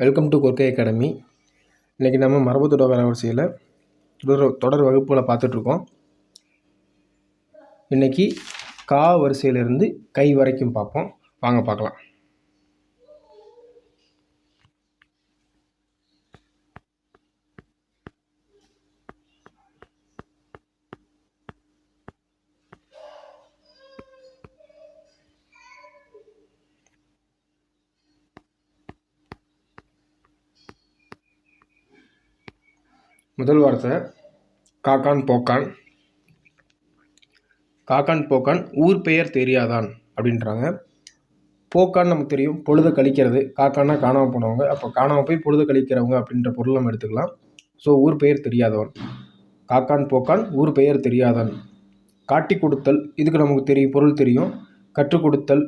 Welcome to Korkai academy இன்றைக்கி நம்ம மரபு தொடர் வரிசையில் தொடர் தொடர் வகுப்புகளை பார்த்துட்ருக்கோம். இன்றைக்கி கா வரிசையிலிருந்து கை வரைக்கும் பார்ப்போம். வாங்க பார்க்கலாம். முதல் வார்த்தை காக்கான் போக்கான். காக்கான் போக்கான் ஊர் பெயர் தெரியாதான் அப்படின்றாங்க. போக்கான்னு நமக்கு தெரியும் பொழுது கழிக்கிறது. காக்கானா காணாமல் போனவங்க. அப்போ காணாமல் போய் பொழுது கழிக்கிறவங்க அப்படின்ற பொருள் நம்ம எடுத்துக்கலாம். ஸோ ஊர் பெயர் தெரியாதவன். காக்கான் போக்கான் ஊர் பெயர் தெரியாதான் காட்டி கொடுத்தல் இதுக்கு நமக்கு தெரியும் பொருள் தெரியும். கற்றுக் கொடுத்தல்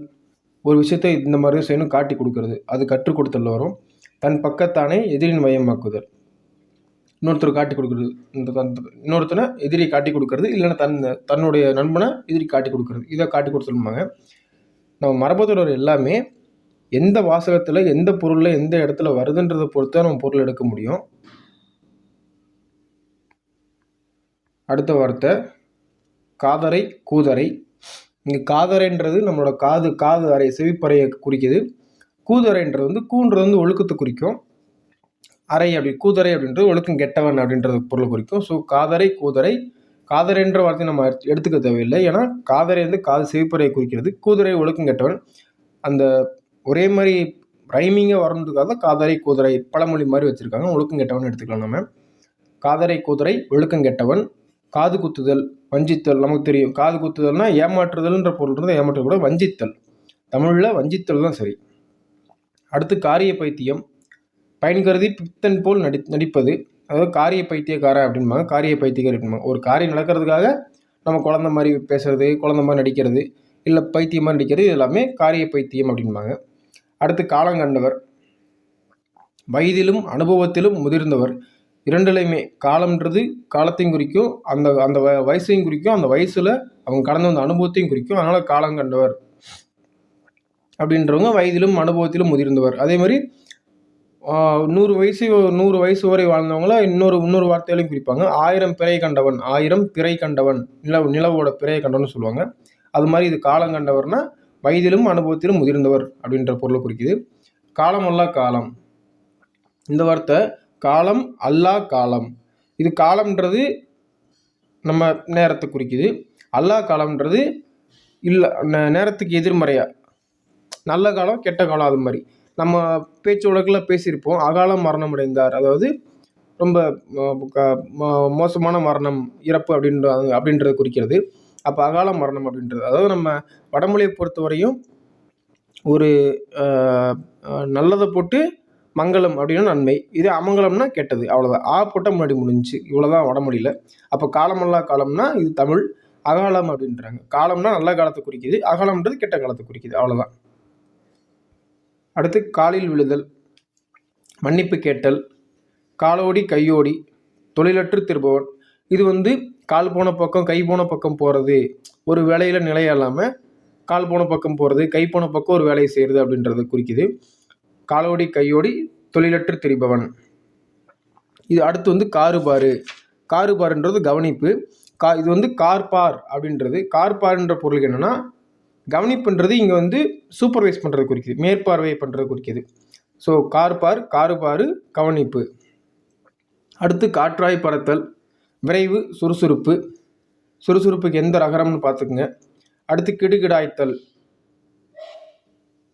ஒரு விஷயத்தை இந்த மாதிரி செய்யணும் காட்டி கொடுக்கறது. அது கற்றுக் கொடுத்தல் வரும். தன் பக்கத்தானே எதிரின் மயமாக்குதல். இன்னொருத்தர் காட்டி கொடுக்குறது. இந்த இன்னொருத்தனை எதிரி காட்டி கொடுக்கறது இல்லைன்னா தன் தன்னுடைய நண்பனை எதிரி காட்டி கொடுக்குறது. இதை காட்டி கொடுத்துருப்பாங்க நம்ம மரபுத்தொடர் எல்லாமே எந்த வாசகத்தில் எந்த பொருளில் எந்த இடத்துல வருதுன்றதை பொறுத்து தான் நம்ம பொருள் எடுக்க முடியும். அடுத்த வார்த்தை. காதரை கூதரை. இங்கே காதரைன்றது நம்மளோட காது காது அறை செவிப்பறையை குறிக்குது. கூதரைன்றது வந்து கூன்றது வந்து ஒழுக்கத்தை குறிக்கும். அறை அப்படி கூதரை அப்படின்றது ஒழுக்கம் கெட்டவன் அப்படின்றது பொருள் குறிக்கும். ஸோ காதரை கூதரை காதரைன்ற வார்த்தை நம்ம எடுத்துக்க தேவையில்லை. ஏன்னா காதரை வந்து காது செவிப்பறையை குறிக்கிறது. கூதரை ஒழுக்கம் கெட்டவன். அந்த ஒரே மாதிரி ரைமிங்காக வரணுன்றதுக்காக காதரை கூதரை பழமொழி மாதிரி வச்சுருக்காங்க. ஒழுக்கம் கெட்டவன் எடுத்துக்கலாம் நம்ம. காதரை கூதரை ஒழுக்கம் கெட்டவன். காது குத்துதல் வஞ்சித்தல் நமக்கு தெரியும். காது குத்துதல்னா ஏமாற்றுதல்ன்ற பொருள் இருந்தால் ஏமாற்றக்கூட வஞ்சித்தல். தமிழில் வஞ்சித்தல் தான் சரி. அடுத்து காரிய பைத்தியம். பயன் கருதி பித்தன் போல் நடி நடிப்பது. அதாவது காரிய பைத்தியக்காரன் அப்படின்பாங்க. காரிய பைத்தியக்காரர் அப்படின்பாங்க. ஒரு காரியம் நடக்கிறதுக்காக நம்ம குழந்த மாதிரி பேசுறது குழந்த மாதிரி நடிக்கிறது இல்லை பைத்தியமாக நடிக்கிறது இது எல்லாமே காரிய பைத்தியம் அப்படின்பாங்க. அடுத்து காலங்கண்டவர். வயதிலும் அனுபவத்திலும் முதிர்ந்தவர். இரண்டுலையுமே காலம்ன்றது காலத்தையும் குறிக்கும் அந்த அந்த வ வயசையும் குறிக்கும் அந்த வயசில் அவங்க கடந்த அந்த அனுபவத்தையும் குறிக்கும். அதனால் காலங்கண்டவர். அப்படின்றவங்க வயதிலும் அனுபவத்திலும் முதிர்ந்தவர். அதே மாதிரி நூறு வயசு நூறு வயசு வரை வாழ்ந்தவங்கள இன்னொரு இன்னொரு வார்த்தையிலையும் குறிப்பாங்க. ஆயிரம் பிறை கண்டவன் ஆயிரம் பிறை கண்டவன் நிலவு நிலவோட பிறை கண்டவன் சொல்லுவாங்க. அது மாதிரி இது காலம் கண்டவர்னா வயதிலும் அனுபவத்திலும் முதிர்ந்தவர் அப்படின்ற பொருளை குறிக்குது. காலம் அல்லா காலம். இந்த வார்த்தை காலம் அல்லா காலம். இது காலம்ன்றது நம்ம நேரத்தை குறிக்குது. அல்லா காலம்ன்றது இல்லை நேரத்துக்கு எதிர்மறையாக நல்ல காலம் கெட்ட காலம் அது மாதிரி. நம்ம பேச்சு வழக்கில் பேசியிருப்போம். அகால மரணம் அடைந்தார் அதாவது ரொம்ப மோசமான மரணம் இறப்பு அப்படின்ற அப்படின்றத குறிக்கிறது. அப்போ அகால மரணம் அப்படின்றது. அதாவது நம்ம வடமொழியை பொறுத்தவரையும் ஒரு நல்லதை போட்டு மங்களம் அப்படின்னா நன்மை. இது அமங்கலம்னா கெட்டது. அவ்வளோதான் ஆ போட்டால் முன்னாடி முடிஞ்சு இவ்வளோதான் வடமொழியில். அப்போ காலமல்லா காலம்னா இது தமிழ். அகாலம் அப்படின்றாங்க. காலம்னா நல்ல காலத்தை குறிக்குது. அகாலம்ன்றது கெட்ட காலத்தை குறிக்குது. அவ்வளோதான் அடுத்து காலில் விழுதல் மன்னிப்பு கேட்டல் காலோடி கையோடி தொழிலற்று திருபவன். இது வந்து கால் போன பக்கம் கை போன பக்கம் போகிறது ஒரு வேலையில் நிலையில்லாமல் கால் போன பக்கம் போகிறது கை போன பக்கம் ஒரு வேலையை செய்கிறது அப்படின்றத குறிக்குது. காலோடி கையோடி தொழிலற்று திரிபவன். இது அடுத்து வந்து காருபாரு காருபாருன்றது கவனிப்பு. கா இது வந்து கார்பார் அப்படின்றது. கார்பார்ன்ற பொருளுக்கு என்னென்னா கவனிப்புன்றது இங்கே வந்து சூப்பர்வைஸ் பண்ணுறது குறிக்குது. மேற்பார்வை பண்ணுறது குறிக்குது. ஸோ கார் பார் காரு பார் கவனிப்பு. அடுத்து காற்றாய் பறத்தல் விரைவு சுறுசுறுப்பு. சுறுசுறுப்புக்கு எந்த ரகரம்னு பார்த்துக்குங்க. அடுத்து கிடுகிடாய்த்தல்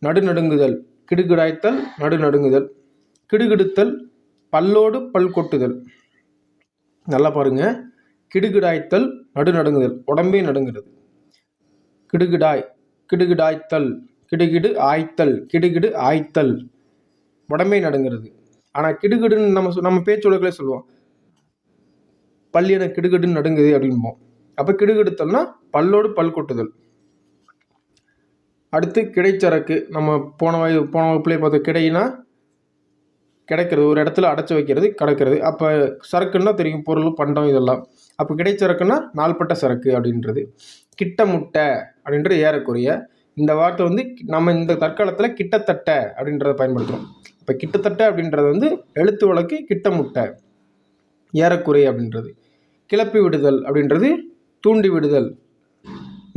நடுநடுங்குதல். கிடுகிடாய்த்தல் நடுநடுங்குதல். கிடுகிடுத்தல் பல்லோடு பல் கொட்டுதல். நல்லா பாருங்கள் கிடுகிடாய்த்தல் நடுநடுங்குதல். உடம்பே நடுங்கிறது. கிடுகிடாய். கிடுகிடாய்த்தல் கிடுகிடு ஆய்த்தல் கிடுகிடு ஆய்த்தல். உடம்பே நடுங்கிறது. ஆனால் கிடுகிடுன்னு நம்ம நம்ம பேச்சு வழக்கிலே சொல்லுவோம். பள்ளி எனக்கு கிடுகிடுன்னு நடுங்குது அப்படின்போம் அப்போ கிடுகிடுத்தல்னா பல்லோடு பல் கொட்டுதல். அடுத்து கிடைச்சரக்கு நம்ம போன வய போன வகுப்புலேயே பார்த்தோம். கிடைனா கிடைக்கிறது. ஒரு இடத்துல அடைச்சி வைக்கிறது கிடக்கிறது. அப்போ சரக்குன்னா தெரியும் பொருள் பண்டம் இதெல்லாம். அப்போ கிடைச்சரக்குன்னா நாள்பட்ட சரக்கு அப்படின்றது. கிட்ட முட்டை அப்படின்றது ஏறக்குறைய இந்த வார்த்தை வந்து நம்ம இந்த தற்காலத்தில் கிட்டத்தட்ட அப்படின்றத பயன்படுத்துகிறோம் இப்போ கிட்டத்தட்ட அப்படின்றது வந்து எழுத்து வழக்கு கிட்ட முட்டை ஏறக்குறைய அப்படின்றது. கிளப்பி விடுதல் அப்படின்றது தூண்டி விடுதல்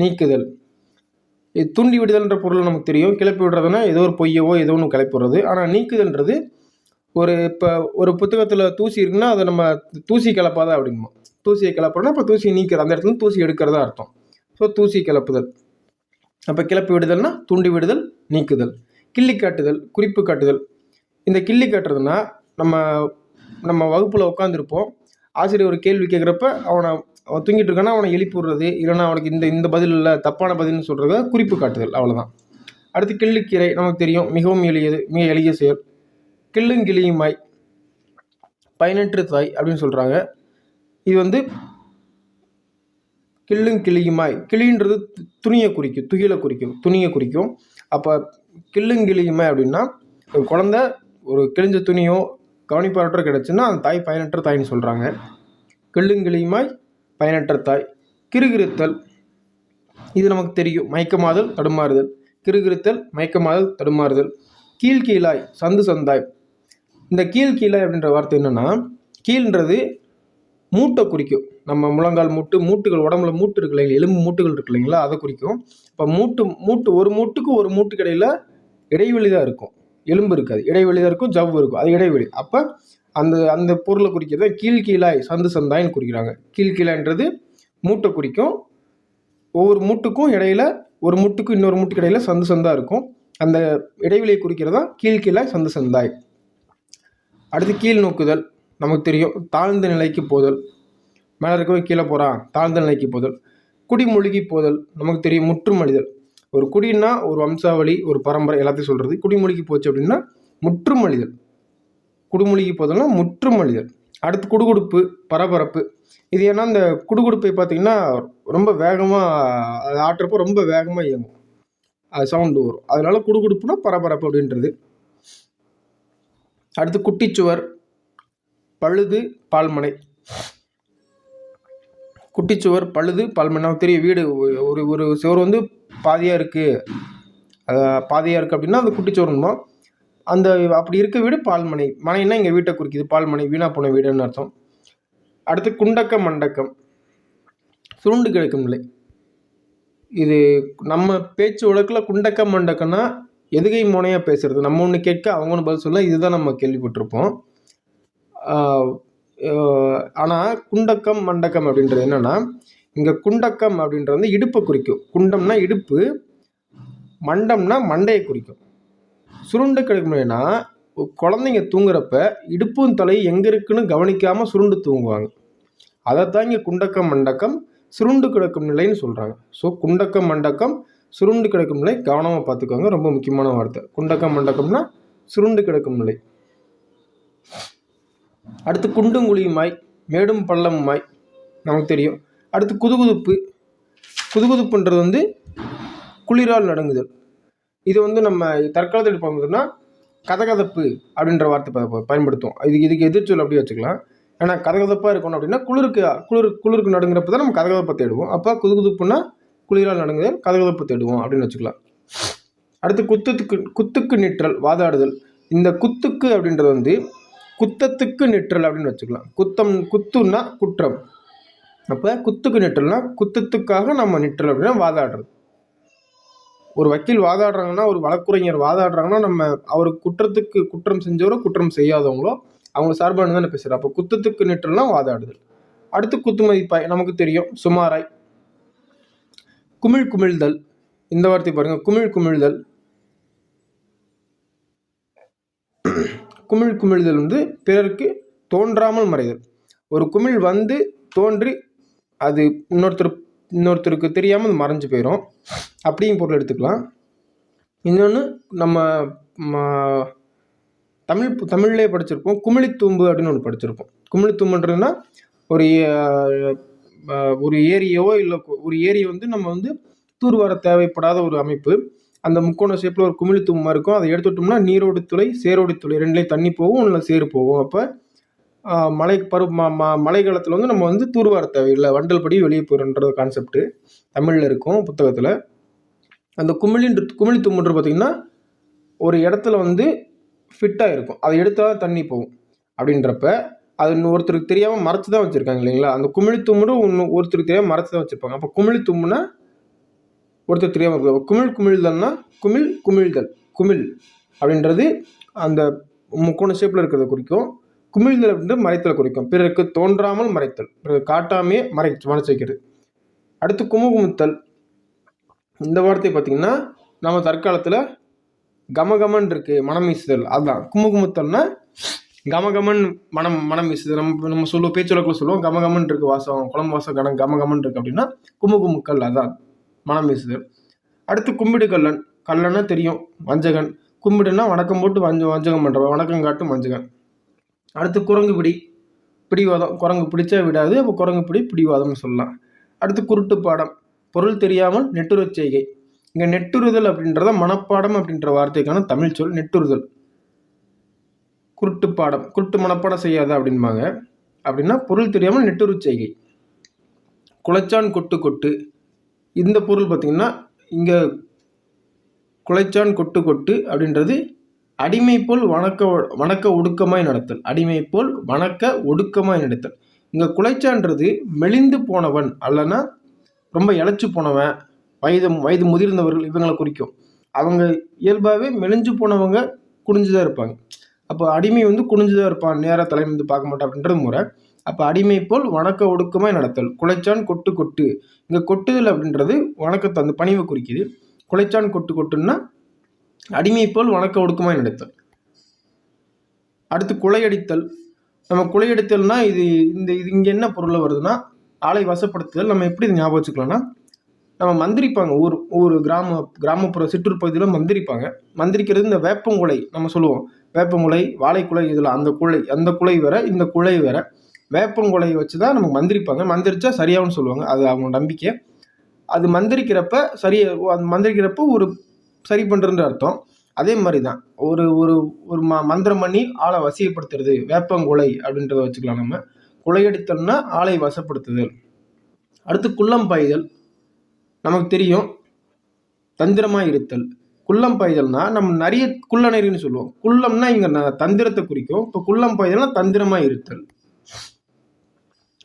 நீக்குதல். இது தூண்டி விடுதல்ன்ற பொருள் நமக்கு தெரியும். கிளப்பி விடுறதுனா ஏதோ ஒரு பொய்யவோ ஏதோ ஒன்று கிளப்பி விடுறது. ஆனால் நீக்குதல்ன்றது ஒரு இப்போ ஒரு புத்தகத்தில் தூசி இருக்குன்னா அதை நம்ம தூசி கிளப்பாத அப்படிங்குமா தூசியை கிளப்புறோம்னா இப்போ தூசியை நீக்கிற அந்த இடத்துல தூசி எடுக்கிறதா அர்த்தம். ஸோ தூசி கிளப்புதல். அப்போ கிளப்பி விடுதல்னா தூண்டி விடுதல் நீக்குதல். கிள்ளி காட்டுதல் குறிப்பு காட்டுதல். இந்த கிள்ளி காட்டுறதுனா நம்ம நம்ம வகுப்பில் உட்காந்துருப்போம் ஆசிரியர் ஒரு கேள்வி கேட்குறப்ப அவனை அவன் தூங்கிட்டு இருக்கானா அவனை எழுப்பி விடுறது. இல்லைன்னா அவனுக்கு இந்த இந்த பதில் இல்லை தப்பான பதில்னு சொல்கிறத குறிப்பு காட்டுதல் அவ்வளோதான் அடுத்து கிள்ளுக்கீரை நமக்கு தெரியும். மிகவும் எளியது மிக எளிய செயல். கிள்ளுங்கிளியுமாய் பயனற்று தாய் அப்படின்னு சொல்கிறாங்க இது வந்து கிள்ளும் கிளியுமாய். கிளின்றது துணியை குறிக்கும் துகிலை குறிக்கும் துணியை குறிக்கும். அப்போ கிள்ளும் கிளியுமாய் அப்படின்னா ஒரு குழந்த ஒரு கிழிஞ்ச துணியோ கவனிப்பாரற்ற கிடச்சுன்னா அந்த தாய் பயனற்ற தாய்ன்னு சொல்கிறாங்க கிள்ளுங்கிளியுமாய் பயனற்ற தாய். கிறுகிறுத்தல் இது நமக்கு தெரியும். மயக்கமாதல் தடுமாறுதல். கிருகிருத்தல் மயக்கமாதல் தடுமாறுதல். கீழ் கீழாய் சந்து சந்தாய். இந்த கீழ் கீழாய் அப்படின்ற வார்த்தை என்னென்னா கீழ்ன்றது மூட்டை குறிக்கும். நம்ம முழங்கால் மூட்டு மூட்டுகள் உடம்புல மூட்டு இருக்கு இல்லைங்களா? எலும்பு மூட்டுகள் இருக்கு இல்லைங்களா? அதை குறிக்கும். இப்போ மூட்டு மூட்டு ஒரு மூட்டுக்கு ஒரு மூட்டுக்கு இடையில இடைவெளி தான் இருக்கும். எலும்பு இருக்காது. இடைவெளி தான் இருக்கும். ஜவ்வு இருக்கும். அது இடைவெளி. அப்போ அந்த அந்த பொருளை குறிக்கிறத கீழ் கீழாய் சந்து சந்தாய்ன்னு குறிக்கிறாங்க. கீழ் கீழாய்ன்றது மூட்டை குறிக்கும். ஒவ்வொரு மூட்டுக்கும் இடையில ஒரு மூட்டுக்கும் இன்னொரு மூட்டுக்கு இடையில சந்து சந்தா இருக்கும். அந்த இடைவெளியை குறிக்கிறதா கீழ் கீழாய் சந்து சந்தாய். அடுத்து கீழ் நோக்குதல். நமக்கு தெரியும். தாழ்ந்த நிலைக்கு போதல். மேலே இருக்கவே கீழே போகிறான் தாழ்ந்த நிலைக்கு போதல். குடிமொழிகி போதல் நமக்கு தெரியும் முற்றுமொழிதல் ஒரு குடின்னா ஒரு வம்சாவளி ஒரு பரம்பரை எல்லாத்தையும் சொல்கிறது குடிமொழிக்கு போச்சு அப்படின்னா முற்றுமொழிதல் குடிமொழிக்கு போதல்னா முற்றுமொழிதல் அடுத்து குடுகுடுப்பு பரபரப்பு. இது ஏன்னா இந்த குடுகுடுப்பை பார்த்திங்கன்னா ரொம்ப வேகமாக அது ஆட்டுறப்போ ரொம்ப வேகமாக இயங்கும். அது சவுண்டு வரும். அதனால குடுகுடுப்புனா பரபரப்பு அப்படின்றது. அடுத்து குட்டிச்சுவர் பழுது பால்மனை. குட்டிச்சுவர் பழுது பால்மனை. நமக்கு தெரியும் வீடு ஒரு ஒரு சுவர் வந்து பாதியாக இருக்குது பாதியாக இருக்குது அப்படின்னா அது குட்டிச்சுவர்னுமா அந்த அப்படி இருக்க வீடு பால்மனை. மனைன்னா எங்கள் வீட்டை குறிக்குது. பால்மனை வீணா போன வீடுன்னு அர்த்தம். அடுத்து குண்டக்க மண்டக்கம். சுருண்டு கிடக்கும் நிலை. இது நம்ம பேச்சு வழக்கில் குண்டக்க மண்டக்கம்னா எதுகை முனையாக பேசுறது? நம்ம ஒன்று கேட்க அவங்க ஒன்று பதில் சொல்ல இதுதான் நம்ம கேள்விப்பட்டிருப்போம். ஆனால் குண்டக்கம் மண்டக்கம் அப்படின்றது என்னென்னா இங்கே குண்டக்கம் அப்படின்றது வந்து இடுப்பை குறிக்கும். குண்டம்னா இடுப்பு மண்டம்னா மண்டையை குறிக்கும். சுருண்டு கிடக்கும்னா குழந்தைங்க தூங்குறப்ப இடுப்பும் தலை எங்கே இருக்குன்னு கவனிக்காமல் சுருண்டு தூங்குவாங்க. அதைத்தான் இங்கே குண்டக்கம் மண்டக்கம் சுருண்டு கிடக்கும் நிலைன்னு சொல்கிறாங்க ஸோ குண்டக்கம் மண்டக்கம் சுருண்டு கிடக்கும் நிலை கவனமாக பார்த்துக்கோங்க. ரொம்ப முக்கியமான வார்த்தை. குண்டக்கம் மண்டக்கம்னா சுருண்டு கிடக்கும் நிலை. அடுத்து குண்டும் குழியுமாய் மேடும் பள்ளமுமாய் நமக்கு தெரியும். அடுத்து குதுகுதுப்பு. குதுகுதுப்புன்றது வந்து குளிரால் நடுங்குதல். இது வந்து நம்ம தற்காலத்தில் எடுப்போம்னா கதகதப்பு அப்படின்ற வார்த்தை ப- ப- பயன்படுத்துவோம். இதுக்கு இதுக்கு எதிர்ச்சொல் அப்படியே வச்சுக்கலாம். ஏன்னா கதகதப்பாக இருக்கணும் அப்படின்னா குளிருக்கு குளிர் குளிருக்கு நடுங்கிறப்ப தான் நம்ம கதகதப்பை தேடுவோம். அப்போ குதுகுதுப்புனா குளிரால் நடுங்குதல் கதகதப்பு தேடுவோம் அப்படின்னு வச்சுக்கலாம். அடுத்து குத்துக்கு குத்துக்கு நிற்றல் வாதாடுதல். இந்த குத்துக்கு அப்படின்றது வந்து குத்தத்துக்கு நிற்றல் அப்படின்னு வச்சுக்கலாம். குத்தம் குத்துன்னா குற்றம். அப்போ குத்துக்கு நிற்றல்னா குத்தத்துக்காக நம்ம நிற்றல் அப்படின்னா வாதாடுறது. ஒரு வக்கீல் வாதாடுறாங்கன்னா ஒரு வழக்குரைஞர் வாதாடுறாங்கன்னா நம்ம அவர் குற்றத்துக்கு குற்றம் செஞ்சவரோ குற்றம் செய்யாதவங்களோ அவங்க சார்பானு தானே பேசுகிறார் அப்போ குத்தத்துக்கு நிற்றல்னா வாதாடுதல். அடுத்து குத்து மதிப்பாய் நமக்கு தெரியும். சுமாராய். குமிழ் குமிழ்தல் இந்த வார்த்தை பாருங்கள் குமிழ் குமிழ்தல் குமிழ் குமிழ்தல் வந்து பிறருக்கு தோன்றாமல் மறைதல். ஒரு குமிழ் வந்து தோன்றி அது இன்னொருத்தர் இன்னொருத்தருக்கு தெரியாமல் அது மறைஞ்சு போயிடும் அப்படியும் பொருள் எடுத்துக்கலாம். இன்னொன்று நம்ம தமிழ் தமிழ்லேயே படிச்சிருப்போம். குமிழித்தூம்பு அப்படின்னு ஒன்று படிச்சிருப்போம். குமிழித்தூம்புன்றதுன்னா ஒரு ஒரு ஏரியோ இல்லை ஒரு ஏரியை வந்து நம்ம வந்து தூர்வார தேவைப்படாத ஒரு அமைப்பு. அந்த முக்கோண ஷேப்பில் ஒரு குமிழித்தூம்பு இருக்கும். அதை எடுத்துட்டோம்னா நீரோடி துளை சேரோடி துளை ரெண்டுலேயும் தண்ணி போகும் இல்லை சேர் போகும். அப்போ மழை பரு ம ம மழை காலத்தில் வந்து நம்ம வந்து தூர்வார தேவையில்லை. வண்டல் படி வெளியே போயிடும்ன்றது கான்செப்ட்டு தமிழில் இருக்கும் புத்தகத்தில். அந்த குமிழின்ற குமிழி தும்முன்ற பார்த்திங்கன்னா ஒரு இடத்துல வந்து ஃபிட்டாக இருக்கும். அதை எடுத்தால் தண்ணி போகும். அப்படின்றப்ப அது ஒருத்தருக்கு தெரியாமல் மறைச்சு தான் வச்சுருக்காங்க இல்லைங்களா? அந்த குமிழி தும்முன்னு ஒன்று ஒருத்தருக்கு தெரியாமல் மறைச்சு தான் வச்சுருப்பாங்க. அப்போ குமிழி தும்முன்னா ஒருத்தர் தெரியாமல் குமிழ் குமிழ்தல்னா குமிழ் குமிழ்தல். குமிழ் அப்படின்றது அந்த முக்கோண ஷேப்பில் இருக்கிறத குறிக்கும். குமிழ்தல் அப்படின்றது மறைத்தல் குறிக்கும். பிறருக்கு தோன்றாமல் மறைத்தல். பிறகு காட்டாமையே மறை மறைச்சு வைக்கிறது. அடுத்து குமுகுமுத்தல். இந்த வார்த்தை பார்த்திங்கன்னா நம்ம தற்காலத்தில் கமகமன் இருக்கு மனம் வீசுதல். அதுதான். குமுகுமுத்தல்னா கமகமன் மனம் மனம் வீசுதல். நம்ம நம்ம சொல்லுவோம் பேச்சுவழக்கில் சொல்லுவோம் கமகமன் இருக்கு வாசம் குழம்பு வாசம் கணம் கமகமன் இருக்கு அப்படின்னா குமுகுமுக்கல். அதான். மனம் வீசுது அடுத்து கும்பிடு கல்லன் கல்லன்னா தெரியும். வஞ்சகன். கும்பிடுன்னா வணக்கம் போட்டு வஞ்ச வஞ்சகம் பண்ணுறவன் வணக்கம் காட்டும் வஞ்சகன். அடுத்து குரங்கு பிடி. பிடிவாதம். குரங்கு பிடிச்சா விடாது. அப்போ குரங்கு பிடி பிடிவாதம்னு சொல்லலாம். அடுத்து குருட்டு பாடம். பொருள் தெரியாமல் நெட்டுறச் செய்கை. இங்கே நெட்டுறுதல் அப்படின்றத மனப்பாடம் அப்படின்ற வார்த்தைக்கான தமிழ் சொல் நெட்டுறுதல். குருட்டு பாடம். குருட்டு மனப்பாடம் செய்யாத அப்படின்பாங்க. அப்படின்னா பொருள் தெரியாமல் நெட்டுரு செய்கை. குளச்சான் கொட்டு கொட்டு. இந்த பொருள் பார்த்திங்கன்னா இங்கே குலைச்சான் கொட்டு கொட்டு அப்படின்றது அடிமை போல் வணக்க வணக்க ஒடுக்கமாய் நடத்தல். அடிமை போல் வணக்க ஒடுக்கமாய் நடத்தல். இங்கே குலைச்சான்றது மெலிந்து போனவன் அல்லனா ரொம்ப இழைச்சி போனவன் வயது வயது முதிர்ந்தவர்கள் இவங்களை குறிக்கும். அவங்க இயல்பாகவே மெலிஞ்சு போனவங்க குனிஞ்சு தான் இருப்பாங்க. அப்போ அடிமை வந்து குனிஞ்சு தான் இருப்பான் நேராக தலைமை வந்து பார்க்க மாட்டான் அப்படின்றது முறை. அப்போ அடிமை போல் வணக்க ஒடுக்கமாய் நடத்தல். குலைச்சான் கொட்டு கொட்டு. இங்கே கொட்டுதல் அப்படின்றது வணக்கத்தை அந்த பணிவை குறிக்குது. குலைச்சான் கொட்டு கொட்டுன்னா அடிமை போல் வணக்க ஒடுக்கமாய் நடத்தல். அடுத்து குலையடித்தல். நம்ம குலையடித்தல்னா இது இந்த இது இங்கே என்ன பொருளில் வருதுன்னா ஆலை வசப்படுத்துதல். நம்ம எப்படி ஞாபகம் வச்சுக்கலாம்னா நம்ம மந்திரிப்பாங்க. ஊர் ஊர் கிராம கிராமப்புற சிற்றூர் பகுதியில் மந்திரிப்பாங்க. மந்திரிக்கிறது இந்த வேப்பங்குலை நம்ம சொல்லுவோம். வேப்பங்குலை வாழைக்குலை இதில் அந்த குலை அந்த குலை வேற இந்த குலை வேற. வேப்பங்குலையை வச்சு தான் நமக்கு மந்திரிப்பாங்க. மந்திரிச்சா சரியாகும்னு சொல்லுவாங்க. அது அவங்க நம்பிக்கை. அது மந்திரிக்கிறப்ப சரியா அது மந்திரிக்கிறப்ப ஒரு சரி பண்ணுறன்ற அர்த்தம். அதே மாதிரி தான் ஒரு ஒரு ஒரு ம மந்திரம் பண்ணி ஆளை வசியப்படுத்துறது வேப்பங்குலை அப்படின்றத வச்சுக்கலாம் நம்ம. குலையடித்தல்னா ஆளை வசப்படுத்துதல். அடுத்து குள்ளம் பாய்தல். நமக்கு தெரியும். தந்திரமாக இருத்தல். குள்ளம் பாய்தல்னா நம்ம நிறைய குள்ளநெறின்னு சொல்லுவோம். குள்ளம்னா இங்கே தந்திரத்தை குறிக்கும். இப்போ குள்ளம் பாய்தல்னா தந்திரமாக இருத்தல்.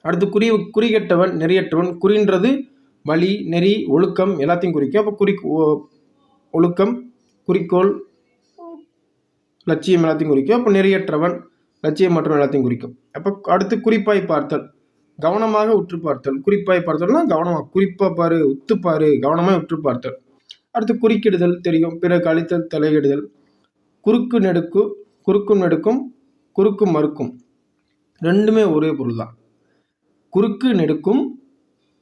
அடுத்து குறி குறிகட்டவன் நெறியற்றவன் குறின்றது வழி நெறி ஒழுக்கம் எல்லாத்தையும் குறிக்கும். அப்போ குறி ஒழுக்கம் குறிக்கோள் லட்சியம் எல்லாத்தையும் குறிக்கும். அப்போ நெறியற்றவன் லட்சியம் மற்றும் எல்லாத்தையும் குறிக்கும். அப்போ அடுத்து குறிப்பாய் பார்த்தல். கவனமாக உற்று பார்த்தல். குறிப்பாய் பார்த்தல்னா கவனமாக குறிப்பாக பாரு உத்துப்பாரு கவனமாக உற்று பார்த்தல். அடுத்து குறுக்கிடுதல் தெரியும். பிறகு அழித்தல் தலையிடுதல். குறுக்கு நெடுக்கு குறுக்கும் நெடுக்கும் குறுக்கும் மறுக்கும். ரெண்டுமே ஒரே பொருள் தான் குறுக்கு நெடுக்கும்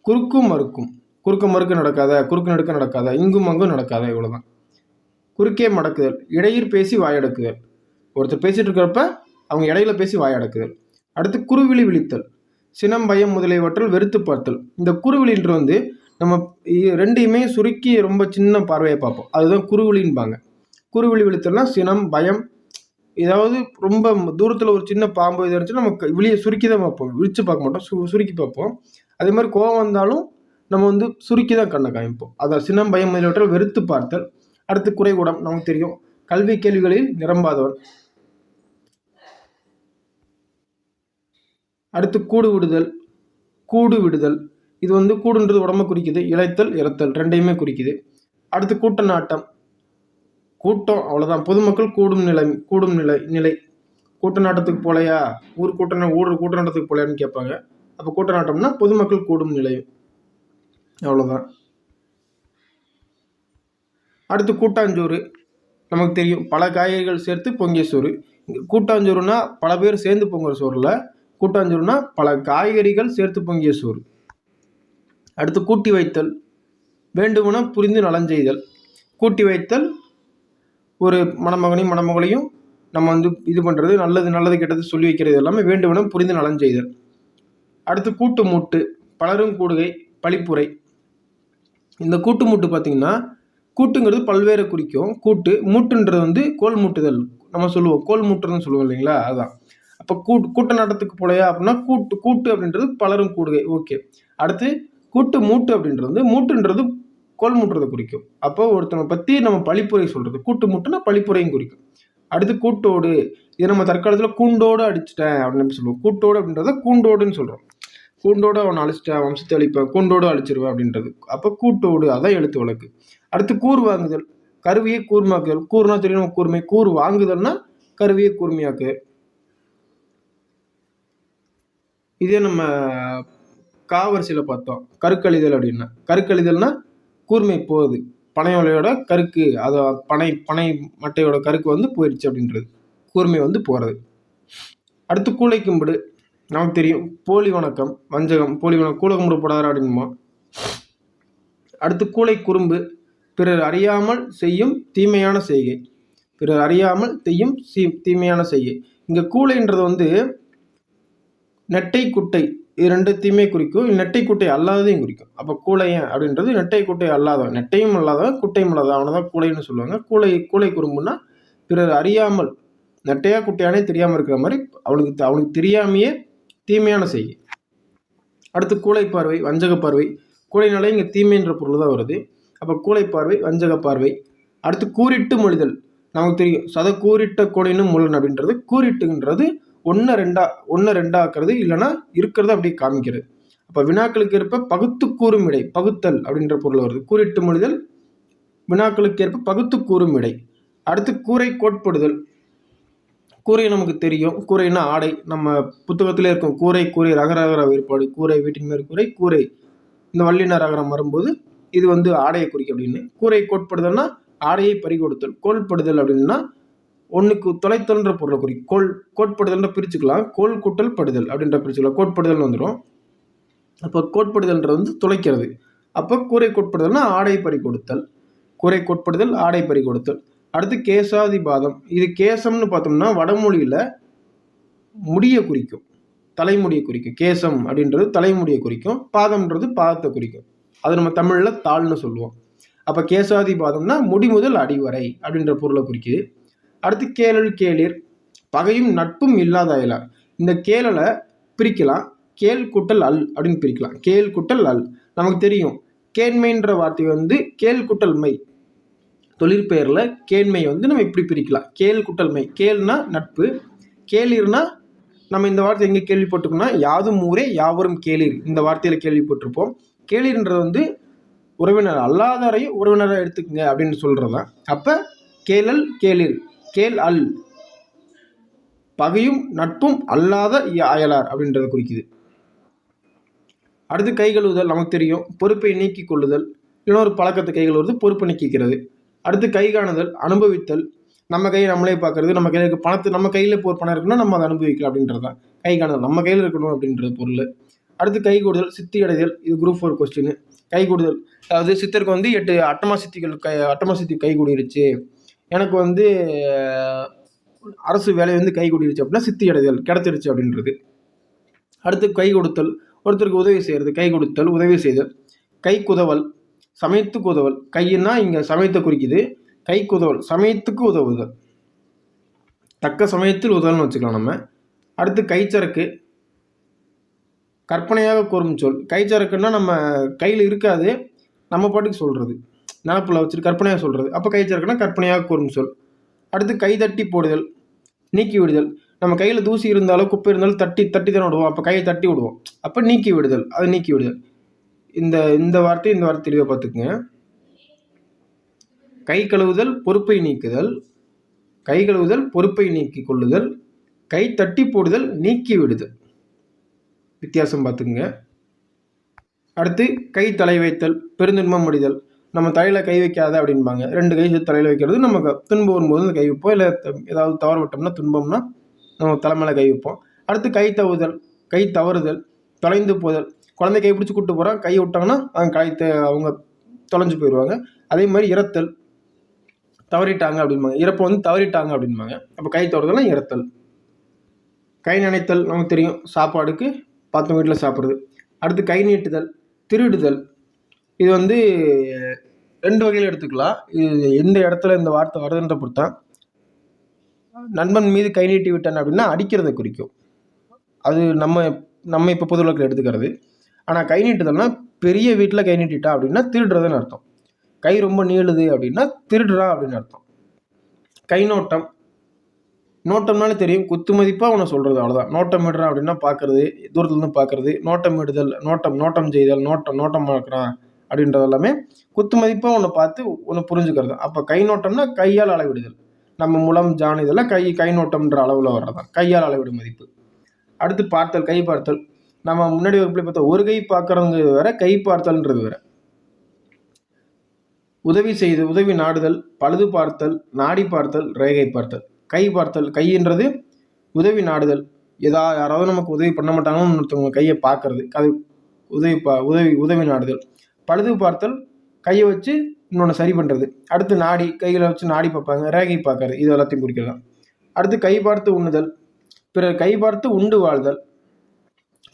குறுக்கும் மறுக்கும். குறுக்கு மறுக்க நடக்காத குறுக்கு நெடுக்க நடக்காத இங்கும் அங்கும் நடக்காத இவ்வளோதான் குறுக்கே மடக்குதல் இடையில் பேசி வாயடக்குதல். ஒருத்தர் பேசிட்டு இருக்கிறப்ப அவங்க இடையில பேசி வாயடக்குதல். அடுத்து குருவிழி விழித்தல் சினம் பயம் முதலியவற்றில் வெறுத்து பார்த்தல். இந்த குருவிழின்ற வந்து நம்ம ரெண்டையுமே சுருக்கி ரொம்ப சின்ன பார்வையை பார்ப்போம். அதுதான் குருவிழின்பாங்க குருவிழி விழித்தல்னா சினம் பயம் ஏதாவது ரொம்ப தூரத்தில் ஒரு சின்ன பாம்பு இது இருந்துச்சுன்னா நம்ம விழியை சுருக்கி தான் பார்ப்போம். விழிச்சு பார்க்க மாட்டோம். சு சுருக்கி பார்ப்போம். அதே மாதிரி கோவம் வந்தாலும் நம்ம வந்து சுருக்கி தான் கண்ணை காமிப்போம். அதான் சினம் பயம் முதலியவற்றால் வெறுத்து பார்த்தல். அடுத்து குறைகூடம் நமக்கு தெரியும். கல்வி கேள்விகளில் நிரம்பாதவன். அடுத்து கூடு விடுதல். கூடு விடுதல். இது வந்து கூடுன்றது உடம்பை குறிக்குது. இழைத்தல் இறத்தல். ரெண்டையுமே குறிக்குது. அடுத்து கூட்ட நாட்டம். கூட்டம் அவ்வளோதான் பொதுமக்கள் கூடும் நிலை கூடும் நிலை நிலை. கூட்ட நாட்டத்துக்கு போலையா? ஊர் கூட்ட ஊர் கூட்ட நாட்டத்துக்கு போலையான்னு கேட்பாங்க. அப்போ கூட்ட நாட்டம்னா பொதுமக்கள் கூடும் நிலை. அவ்வளோதான் அடுத்து கூட்டாஞ்சோறு. நமக்கு தெரியும். பல காய்கறிகள் சேர்த்து பொங்கிய சோறு. கூட்டாஞ்சோறுனா பல பேர் சேர்ந்து பொங்குற சோறில் கூட்டாஞ்சோறுனா பல காய்கறிகள் சேர்த்து பொங்கிய சோறு. அடுத்து கூட்டி வைத்தல். வேண்டுமென புரிந்து நலஞ்செய்தல் கூட்டி வைத்தல் ஒரு மணமகனையும் மணமகளையும் நம்ம வந்து இது பண்ணுறது நல்லது நல்லது கெட்டது சொல்லி வைக்கிறது எல்லாமே வேண்டுமென புரிந்து நலஞ்செய்தல் அடுத்து கூட்டு மூட்டு பலரும் கூடுகை பழிப்புரை. இந்த கூட்டு மூட்டு பார்த்திங்கன்னா கூட்டுங்கிறது பல்வேறு குறிக்கும். கூட்டு மூட்டுன்றது வந்து கோல் மூட்டுதல். நம்ம சொல்லுவோம் கோல் மூட்டுறதுன்னு சொல்லுவோம் இல்லைங்களா? அதுதான் அப்போ கூட்டு கூட்ட நாட்டத்துக்கு போலையா அப்படின்னா கூட்டு கூட்டு அப்படின்றது பலரும் கூடுகை. ஓகே. அடுத்து கூட்டு மூட்டு அப்படின்றது மூட்டுன்றது கோல் மூட்டுறதை குறிக்கும். அப்போ ஒருத்தனை பற்றி நம்ம பழிப்புரை சொல்கிறது கூட்டு மூட்டுனா பழிப்புரையும் குறிக்கும். அடுத்து கூட்டோடு இது நம்ம தற்காலத்தில் கூண்டோடு அடிச்சிட்டேன் அப்படின்னு சொல்லுவோம்? கூட்டோடு அப்படின்றத கூண்டோடுன்னு சொல்கிறோம் கூண்டோடு அவனை அழிச்சிட்டேன் வம்சத்தை அழிப்பேன் கூண்டோடு அழிச்சிருவேன் அப்படின்றது. அப்போ கூட்டோடு அதான் எழுத்து வழக்கு. அடுத்து கூர் வாங்குதல் கருவியை கூர்மாக்குதல் கூர்னா தெரியும் கூர்மை. கூர் வாங்குதல்னா கருவியை கூர்மையாக்கு. இதே நம்ம காவரிசையில் பார்த்தோம். கருக்கழிதல் அப்படின்னா கருக்கழிதல்னா கூர்மை போகுது. பனையோலையோட கருக்கு அதை பனை பனை மட்டையோட கருக்கு வந்து போயிடுச்சு அப்படின்றது. கூர்மை வந்து போகிறது அடுத்து கூலை கும்பிடு. நமக்கு தெரியும் போலி வணக்கம் வஞ்சகம் போலி வணக்கம் கூலை கும்பிடு போடாத அப்படின்மா அடுத்து கூளை குறும்பு. பிறர் அறியாமல் செய்யும் தீமையான செய்கை. பிறர் அறியாமல் செய்யும் சீ தீமையான செய்கை. இங்கே கூளைன்றது வந்து நெட்டை குட்டை இது ரெண்டுத்தையுமே குறிக்கும். நெட்டை குட்டை அல்லாததையும் குறிக்கும். அப்போ கூளையன் அப்படின்றது நெட்டை குட்டை அல்லாதவன். நெட்டையும் அல்லாதவன் குட்டையும் அல்லாதவன். அவனை தான் கூளைன்னு சொல்லுவாங்க. கூளை கூளை குறும்புன்னா பிறர் அறியாமல் நெட்டையா குட்டையானே தெரியாமல் இருக்கிற மாதிரி அவனுக்கு அவனுக்கு தெரியாமையே தீமையான செய்கை. அடுத்து கூளை பார்வை வஞ்சக பார்வை. கூளைனாலே இங்கே தீமைன்ற பொருள் தான் வருது. அப்போ கூளை பார்வை வஞ்சக பார்வை. அடுத்து கூறிட்டு மொழிதல். நமக்கு தெரியும். சத கூறிட்ட கொடைன்னு முலன் அப்படின்றது கூறிட்டுன்றது ஒன்று ரெண்டா ஒன்று ரெண்டாக்குறது இல்லைன்னா இருக்கிறத அப்படியே காமிக்கிறது. அப்போ வினாக்களுக்கு ஏற்ப பகுத்து கூறும் இடை பகுத்தல் அப்படின்ற பொருள் வருது. கூறிட்டு மொழிதல் வினாக்களுக்கு ஏற்ப பகுத்து கூறும் இடை அடுத்து கூரை கோட்படுதல். கூரை நமக்கு தெரியும். கூரைன்னா ஆடை. நம்ம புத்தகத்திலே இருக்கும் கூரை கூரை ரகரகர வேறுபாடு. கூரை வீட்டின் மேல் கூரை கூரை. இந்த வள்ளின ரகரம் வரும்போது இது வந்து ஆடையை குறிக்கும் அப்படின்னு. கூரை கோட்படுதல்னா ஆடையை பறிகொடுத்தல். கோல்படுதல் அப்படின்னா ஒன்றுக்கு தொலைத்தல்ன்ற பொருளை குறிக்கும் கோல் கோட்படுதல்ன்ற பிரிச்சுக்கலாம். கோல் கூட்டல் படுதல் அப்படின்ற பிரிச்சுக்கலாம். கோட்படுதல் வந்துடும் அப்போ கோட்படுதல்ன்றது வந்து தொலைக்கிறது. அப்போ கூரை கோட்படுதல்னா ஆடை பறி கொடுத்தல். கூரை கோட்படுதல் ஆடை பறி கொடுத்தல். அடுத்து கேசாதிபாதம். இது கேசம்னு பார்த்தோம்னா வடமொழியில் முடியை குறிக்கும். தலைமுடியை குறிக்கும். கேசம் அப்படின்றது தலைமுடியை குறிக்கும். பாதம்ன்றது பாதத்தை குறிக்கும். அது நம்ம தமிழில் தாள்னு சொல்லுவோம். அப்போ கேசாதிபாதம்னா முடி முதல் அடிவரை அப்படின்ற பொருளை குறிக்குது. அடுத்து கேளல் கேளிர். பகையும் நட்பும் இல்லாத அயலார் இந்த கேளலை பிரிக்கலாம். கேள் குட்டல் அல் அப்படின்னு பிரிக்கலாம். கேள் குட்டல் அல். நமக்கு தெரியும். கேண்மைன்ற வார்த்தை வந்து கேள் குட்டல் மை. தொழிற்பெயரில் கேண்மை வந்து நம்ம இப்படி பிரிக்கலாம். கேள் குட்டல் மை. கேள்னா நட்பு. கேளிர்னா நம்ம இந்த வார்த்தை எங்கே கேள்விப்பட்டிருக்கோம்னா யாதும் ஊரே யாவரும் கேளிர். இந்த வார்த்தையில் கேள்விப்பட்டிருப்போம். கேளிர்ன்றது வந்து உறவினர் அல்லாதாரையும் உறவினராக எடுத்துக்கங்க அப்படின்னு சொல்கிறதான் அப்போ கேளல் கேளிர். கேள் அல். பகையும் நட்பும் அல்லாத அயலார் அப்படின்றத குறிக்குது. அடுத்து கை கழுவுதல் நமக்கு தெரியும். பொறுப்பை நீக்கி கொள்ளுதல். இன்னொரு பழக்கத்தை கை கழுவுறது பொறுப்பை நீக்கிக்கிறது. அடுத்து கை காணுதல் அனுபவித்தல். நம்ம கையை நம்மளே பார்க்கறது நம்ம கையில் இருக்க பணத்தை நம்ம கையில் இப்போ ஒரு பணம் இருக்குன்னா நம்ம அதை அனுபவிக்கலாம் அப்படின்றது தான். கை காணுதல் நம்ம கையில் இருக்கணும் அப்படின்றது பொருள். அடுத்து கை கூடுதல் சித்தி அடைதல். இது குரூப் ஃபோர் கொஸ்டின் கை கூடுதல். அதாவது சித்தருக்கு வந்து எட்டு அட்டமா சித்திகள் கை அட்டமா சித்தி கை கூடிருச்சு. எனக்கு வந்து அரசு வேலை வந்து கை கூடிருச்சு அப்படின்னா சித்தி அடைதல் கிடச்சிருச்சு அப்படின்றது. அடுத்து கை கொடுத்தல் ஒருத்தருக்கு உதவி செய்கிறது கை கொடுத்தல் உதவி செய்தல். கை குதவல் சமயத்துக்கு உதவல் கையின்னா இங்கே சமயத்தை குறிக்குது. கை குதவல் சமயத்துக்கு உதவுதல். தக்க சமயத்தில் உதவல்னு வச்சுக்கலாம் நம்ம. அடுத்து கைச்சரக்கு. கற்பனையாக கூறும் சொல். கைச்சரக்குன்னா நம்ம கையில் இருக்காது நம்ம பாட்டுக்கு சொல்கிறது நினப்பில் வச்சுட்டு கற்பனையாக சொல்கிறது அப்போ கை சேர்க்கனா கற்பனையாக கூறும் சொல். அடுத்து கை தட்டி போடுதல் நீக்கி விடுதல். நம்ம கையில் தூசி இருந்தாலும் குப்பை இருந்தாலும் தட்டி தட்டி தானே விடுவோம். அப்போ கையை தட்டி விடுவோம். அப்போ நீக்கி விடுதல் அதை நீக்கி விடுதல். இந்த இந்த வார்த்தை இந்த வார்த்தை தெளிவாக பார்த்துக்குங்க. கை கழுவுதல் பொறுப்பை நீக்குதல். கை கழுவுதல் பொறுப்பை நீக்கி கொள்ளுதல். கை தட்டி போடுதல் நீக்கி விடுதல். வித்தியாசம் பார்த்துக்குங்க. அடுத்து கை தலை வைத்தல் பெருந்துன்பம் முடிதல் நம்ம தலையில் கை வைக்காத அப்படின்பாங்க ரெண்டு கை தலையில் வைக்கிறது நம்ம துன்பம் வரும்போது அந்த கை வைப்போம். இல்லை ஏதாவது தவறு விட்டோம்னா துன்பம்னா நம்ம தலைமையில் கை வைப்போம். அடுத்து கை தவுதல் கை தவறுதல் தொலைந்து போதல். குழந்தை கை பிடிச்சி கூப்பிட்டு போகிறான் கை விட்டாங்கன்னா அவங்க கை அவங்க தொலைஞ்சு போயிடுவாங்க. அதே மாதிரி இறத்தல். தவறிட்டாங்க அப்படின்பாங்க இறப்பை வந்து தவறிட்டாங்க அப்படின்பாங்க அப்போ கை தவறுதல்னா இறத்தல். கை நினைத்தல் நமக்கு தெரியும். சாப்பாடுக்கு பத்து வீட்டில் சாப்பிட்றது. அடுத்து கை நீட்டுதல் திருடுதல். இது வந்து ரெண்டு வகையில் எடுத்துக்கலாம். இது எந்த இடத்துல இந்த வார்த்தை வருதுன்ற பொறுத்தான் நண்பன் மீது கை நீட்டி விட்டான் அப்படின்னா அடிக்கிறதை குறிக்கும். அது நம்ம நம்ம இப்போ பொது வழக்கில் எடுத்துக்கிறது. ஆனால் கை நீட்டுதல்னா பெரிய வீட்டில் கை நீட்டிட்டா அப்படின்னா திருடுறதுன்னு அர்த்தம். கை ரொம்ப நீளுது அப்படின்னா திருடுறா அப்படின்னு அர்த்தம். கை நோட்டம் நோட்டம்னாலே தெரியும். குத்து மதிப்பாக உன்னை சொல்கிறது அவ்வளோதான் நோட்டம் இடுறான் அப்படின்னா பார்க்குறது தூரத்துலேருந்து பார்க்குறது நோட்டம் இடுதல் நோட்டம் நோட்டம் செய்தல் நோட்டம் நோட்டம் பார்க்குறான். அப்படின்றது எல்லாமே குத்து மதிப்பாக ஒன்று பார்த்து ஒன்று புரிஞ்சுக்கிறது. அப்போ கை நோட்டம்னா கையால் அளவிடுதல். நம்ம முலம் ஜான் இதெல்லாம் கை கை நோட்டம்ன்ற அளவில் வர்றதான் கையால் அளவிடும் மதிப்பு. அடுத்து பார்த்தல் கை பார்த்தல். நம்ம முன்னாடி வகுப்புல பார்த்தா ஒரு கை பார்க்கறதுங்கிறது வேற கை பார்த்தல்ன்றது வேற. உதவி செய்து உதவி நாடுதல் பழுது பார்த்தல் நாடி பார்த்தல் ரேகை பார்த்தல். கை பார்த்தல் கைன்றது உதவி நாடுதல். ஏதா யாராவது நமக்கு உதவி பண்ண மாட்டாங்கன்னு ஒருத்தவங்க கையை பார்க்கறது. அது உதவி பா உதவி உதவி நாடுதல். பழுது பார்த்தல் கையை வச்சு இன்னொன்று சரி பண்ணுறது அடுத்து நாடி கைகளை வச்சு நாடி பார்ப்பாங்க ரேகை பார்க்கறது இது எல்லாத்தையும் குறிக்கலாம் அடுத்து கை பார்த்து உண்ணுதல் பிறர் கை பார்த்து உண்டு வாழ்தல்.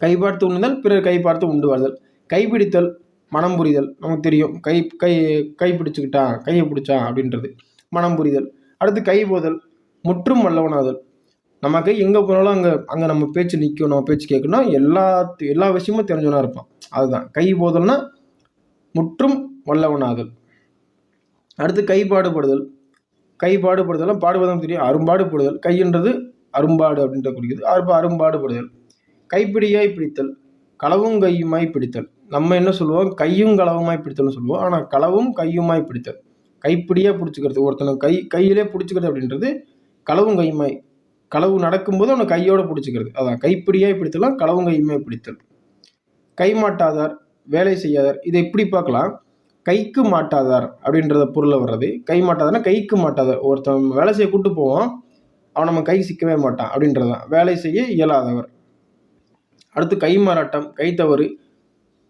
கை பார்த்து உண்ணுதல் பிறர் கை பார்த்து உண்டு வாழ்தல். கைப்பிடித்தல் மனம் புரிதல் நமக்கு தெரியும். கை கை கை பிடிச்சிக்கிட்டான் கையை பிடிச்சான் அப்படின்றது. மனம் புரிதல். அடுத்து கை போதல் முற்றும் வல்லவனாதல். நம்ம கை எங்கே போனாலும் அங்கே அங்கே நம்ம பேச்சு நிற்கும் நம்ம பேச்சு கேட்கணும். எல்லா எல்லா விஷயமும் தெரிஞ்சவனா இருப்பான். அதுதான். கை போதல்னா முற்றும் வல்லவனாதல் அடுத்து கைப்பாடுபடுதல். கைப்பாடுபடுதலாம் பாடுபதம் தெரியும். அரும்பாடுபடுதல். கைன்றது அரும்பாடு அப்படின்ற குறிக்குது அப்போ அரும்பாடுபடுதல். கைப்பிடியாய் பிடித்தல். களவும் கையுமாய் பிடித்தல். நம்ம என்ன சொல்லுவோம்? கையும் களவுமாய் பிடித்தல்னு சொல்லுவோம். ஆனால் களவும் கையுமாய் பிடித்தல். கைப்பிடியாக பிடிச்சிக்கிறது. ஒருத்தனை கை கையிலே பிடிச்சிக்கிறது அப்படின்றது களவும் கையுமாய். களவு நடக்கும்போது அவனை கையோட பிடிச்சிக்கிறது. அதான் கைப்பிடியாய் பிடித்தலாம் களவும் கையுமாய் பிடித்தல். கை மாட்டாதார் வேலை செய்யாதார். இதை எப்படி பார்க்கலாம்? கைக்கு மாட்டாதார் அப்படின்றத பொருளை வர்றது. கை மாட்டாதார்னா கைக்கு மாட்டாதார். ஒருத்தன் வேலை செய்ய கூட்டு போவோம் அவன் நம்ம கை சிக்கவே மாட்டான் அப்படின்றதான் வேலை செய்ய இயலாதவர். அடுத்து கை மாறாட்டம் கை தவறு.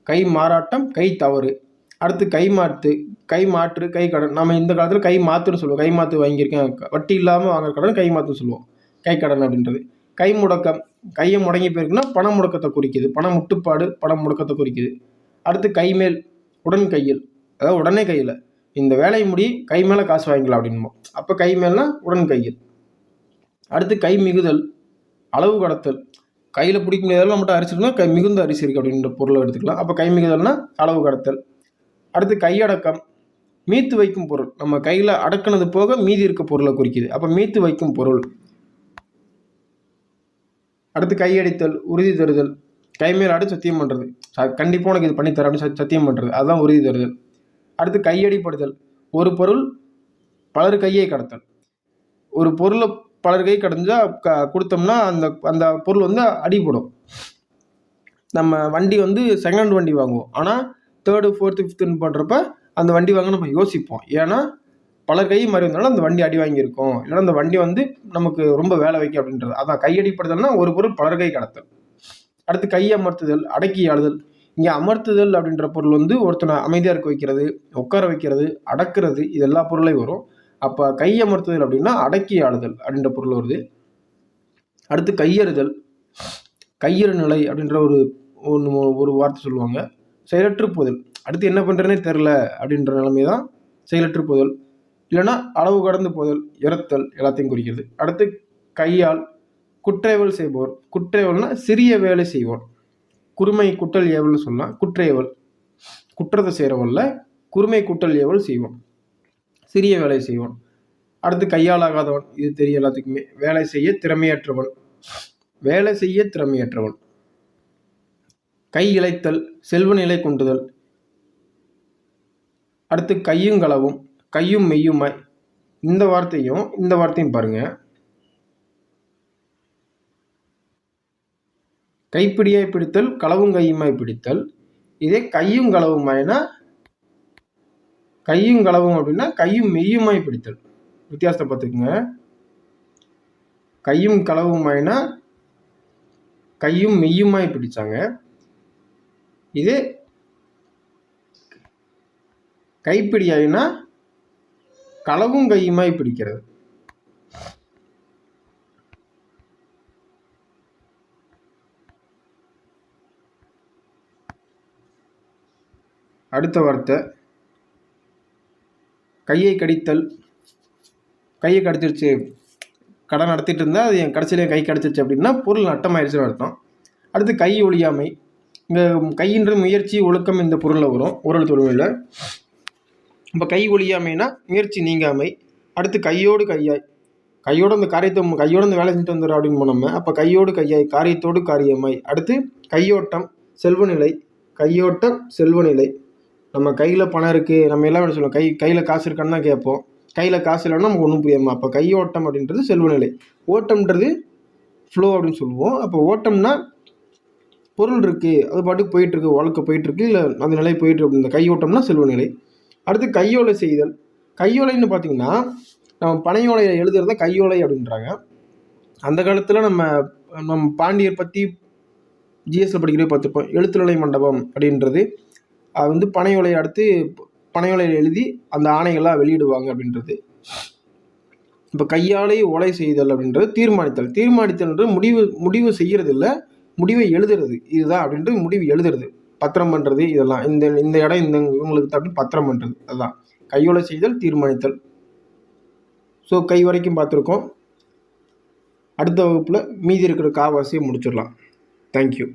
கை மாறாட்டம் கை தவறு. அடுத்து கை மாற்று கை மாற்று கை கடன். நம்ம இந்த காலத்தில் கை மாற்றுன்னு சொல்லுவோம். கை மாற்று வாங்கியிருக்கேன். வட்டி இல்லாமல் வாங்குற கடன் கை மாற்றுன்னு சொல்லுவோம். கை கடன் அப்படின்றது. கை முடக்கம். கையை முடங்கி போயிருக்குன்னா பண முடக்கத்தை குறிக்குது. பண முட்டுப்பாடு பண முடக்கத்தை குறிக்குது. அடுத்து கைமேல் உடன் கையில். அதாவது உடனே கையில். இந்த வேலையை முடி கை மேலே காசு வாங்கிக்கலாம் அப்படின்போம். அப்போ கை மேல்னா உடன் கையில். அடுத்து கை மிகுதல் அளவு கடத்தல். கையில் பிடிக்க முடியாதெல்லாம் மட்டும் அரிசினா கை மிகுந்த அரிசி இருக்குது அப்படின்ற பொருளை எடுத்துக்கலாம். அப்போ கை மிகுதல்னா அளவு கடத்தல். அடுத்து கையடக்கம் மீத்து வைக்கும் பொருள். நம்ம கையில் அடக்குனது போக மீதி இருக்க பொருளை குறிக்குது. அப்போ மீத்து வைக்கும் பொருள். அடுத்து கையடித்தல் உறுதி தருதல். கை மேல் ஆடு சத்தியம் பண்ணுறது கண்டிப்பாக உனக்கு இது பண்ணி தரேன் அப்படின்னு ச- சத்தியம் பண்ணுறது அதுதான் உறுதி தருதல் அடுத்து கையடிப்படுதல். ஒரு பொருள் பலர் கையை கடத்தல். ஒரு பொருளை பலர் கை கடந்தால் க கொடுத்தோம்னா அந்த அந்த பொருள் வந்து அடிபடும். நம்ம வண்டி வந்து செகண்ட் வண்டி வாங்குவோம். ஆனால் தேர்டு ஃபோர்த்து ஃபிஃப்த்துன்னு பண்ணுறப்ப அந்த வண்டி வாங்க நம்ம யோசிப்போம். ஏன்னா பலர் கை மாறி வந்தாலும் அந்த வண்டி அடி வாங்கியிருக்கோம். இல்லைன்னா அந்த வண்டி வந்து நமக்கு ரொம்ப வேலை வைக்கும் அப்படின்றது. அதான் கையடிப்படுதல்னா ஒரு பொருள் பலர் கை கடத்தல். அடுத்து கை அமர்த்துதல் அடக்கி ஆளுதல். இங்கே அமர்த்துதல் அப்படின்ற பொருள் வந்து ஒருத்தனை அமைதியாக இருக்க வைக்கிறது உட்கார வைக்கிறது அடக்கிறது இது எல்லா பொருளையும் வரும். அப்போ கை அமர்த்துதல் அப்படின்னா அடக்கி ஆளுதல் அப்படின்ற பொருள் வருது. அடுத்து கையறுதல் கையறு நிலை அப்படின்ற ஒரு ஒன்று ஒரு வார்த்தை சொல்லுவாங்க. செயலற்று போதல் அடுத்து என்ன பண்ணுறதுனே தெரில அப்படின்ற நிலைமை தான் செயலற்று போதல் இல்லைன்னா அளவு கடந்து போதல் இறத்தல் எல்லாத்தையும் குறிக்கிறது. அடுத்து கையால் குற்றேவல் செய்பவர். குற்றேவல்னா சிறிய வேலை செய்வோர் குறுமை குட்டல் ஏவல்னு சொன்னால் குற்றேவல் குற்றத்தை செய்கிறவல்ல குறுமை குட்டல் ஏவல் செய்வோம் சிறிய வேலை செய்வோம் அடுத்து கையாலாகாதவன் இது தெரியும் எல்லாத்துக்குமே. வேலை செய்ய திறமையற்றவன். வேலை செய்ய திறமையற்றவன். கை இழைத்தல் செல்வ நிலை கொண்டுதல். அடுத்து கையும் களவும் கையும் மெய்யுமாய். இந்த வார்த்தையும் இந்த வார்த்தையும் பாருங்கள் கைப்பிடியாய் பிடித்தல் களவும் கையுமாய் பிடித்தல். இதே கையும் களவுமாய்னா கையும் களவும் அப்படின்னா கையும் மெய்யுமாய் பிடித்தல். வித்தியாசத்தை பார்த்துக்குங்க. கையும் களவுமாய்னா கையும் மெய்யுமாய் பிடிச்சாங்க. இது கைப்பிடி ஆயினா களவும் கையுமாய் பிடிக்கிறது. அடுத்த வார்த்தை. கையை கடித்தல். கையை கடிச்சிருச்சு. கடை நடத்திட்டு இருந்தால் அது என் கடைசியில என் கை கடிச்சிருச்சு அப்படின்னா பொருள் நட்டமாயிருச்சுன்னு அர்த்தம். அடுத்து கை ஒழியாமை. இங்கே கையின்ற முயற்சி ஒழுக்கம் இந்த பொருளில் வரும் ஓரல் தொழிலில் இப்போ கை ஒழியாமைனா முயற்சி நீங்காமை. அடுத்து கையோடு கையாய். கையோட அந்த காரியத்தை கையோடு அந்த வேலை செஞ்சுட்டு வந்துடுறோம் அப்படின்னு போனோம் அப்போ கையோடு கையாய் காரியத்தோடு காரியமாய். அடுத்து கையோட்டம் செல்வநிலை. கையோட்டம் செல்வநிலை. நம்ம கையில் பணம் இருக்குது நம்ம எல்லாம் என்ன சொல்லுவோம்? கை கையில் காசு இருக்கான்னு தான் கேட்போம். கையில் காசு இல்லைன்னா நமக்கு ஒன்றும் புரியாமல் அப்போ கையோட்டம் அப்படின்றது செல்வநிலை. ஓட்டம்ன்றது ஃப்ளோ அப்படின்னு சொல்லுவோம். அப்போ ஓட்டம்னா பொருள் இருக்குது அது பாட்டுக்கு போயிட்டுருக்கு வழக்கு போயிட்டுருக்கு இல்லை அந்த நிலை போயிட்டு இருக்கு. இந்த கையோட்டம்னா செல்வநிலை. அடுத்து கையோலை செய்தல். கையோலைன்னு பார்த்தீங்கன்னா நம்ம பனையோலையை எழுதுறத கையோலை அப்படின்றாங்க. அந்த காலத்தில் நம்ம நம்ம பாண்டியர் பற்றி ஜிஎஸ்ல படிக்கிறே பார்த்துருப்போம். எழுத்துலை மண்டபம் அப்படின்றது. அது வந்து பனையோலை அடுத்து பனையோலையில் எழுதி அந்த ஆணைகள்லாம் வெளியிடுவாங்க அப்படின்றது. இப்போ கையாலே ஓலை செய்தல் அப்படின்றது தீர்மானித்தல். தீர்மானித்தல்ன்றது முடிவு முடிவு செய்கிறது இல்லை முடிவை எழுதுறது. இதுதான் அப்படின்றது முடிவு எழுதுறது. பத்திரம் பண்ணுறது இதெல்லாம். இந்த இந்த இடம் இந்த இவங்களுக்கு தப்பி பத்திரம் பண்ணுறது அதுதான். கையோலை செய்தல் தீர்மானித்தல். ஸோ கை வரைக்கும் பார்த்துருக்கோம். அடுத்த வகுப்பில் மீதி இருக்கிற காவாசியை முடிச்சிடலாம். தேங்க்யூ